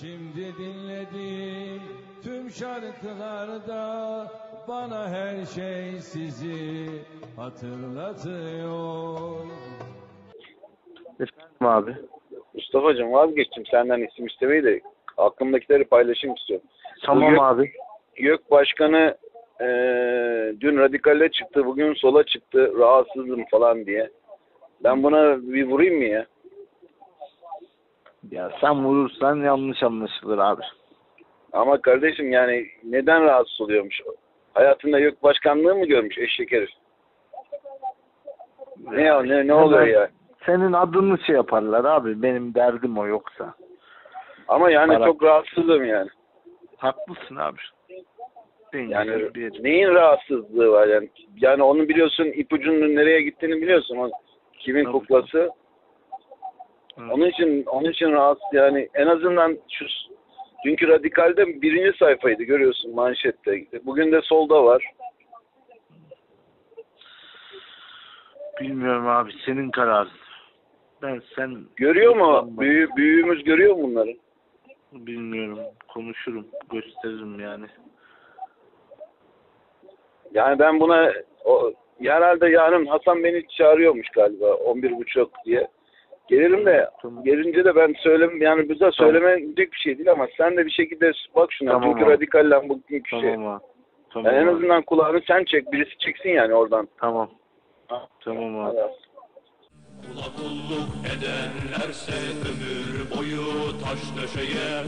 Şimdi dinlediğim tüm şarkılarda bana her şey sizi hatırlatıyor. Efendim abi. Mustafa'cığım vazgeçtim senden isim istemeyi de aklımdakileri paylaşayım istiyorum. Tamam Bugün- abi. YÖK Başkanı eee, dün radikale çıktı, bugün sola çıktı, rahatsızım falan diye. Ben buna bir vurayım mı ya? Ya sen vurursan yanlış anlaşılır abi. Ama kardeşim yani neden rahatsız oluyormuş? Hayatında YÖK Başkanlığı mı görmüş eşek herif? Ne ya, ne, ne oluyor ya? Senin adını şey yaparlar abi. Benim derdim o yoksa. Ama yani Para- çok rahatsızım yani. Haklısın abi. En Yani bir neyin rahatsızlığı var yani? Yani onu biliyorsun ipucunun nereye gittiğini biliyorsun. O kimin Tabii. kuklası. Onun için onun için rahatsız yani en azından şu dünkü radikalde birinci sayfaydı görüyorsun manşette. Bugün de solda var. Bilmiyorum abi. Senin kararın. Ben sen Görüyor mu? Büyü, büyüğümüz görüyor mu bunları? bilmiyorum. Konuşurum. Gösteririm yani. Yani ben buna o, herhalde yarın Hasan beni çağırıyormuş galiba 11 buçuk diye. Gelirim de Tamam. gelince de ben söylem yani bize söylemeyecek bir şey değil ama sen de bir şekilde bak şuna Tamam dünkü abi. radikalle bugünkü şey. Tamam abi. Tamam Yani en abi. azından kulağını sen çek birisi çeksin yani oradan. Tamam. Tamam abi. Evet. Kula kulluk edenlerse ömür boyu taş döşeye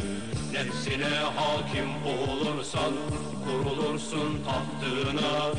Nefsine hakim olursan kurulursun tahtına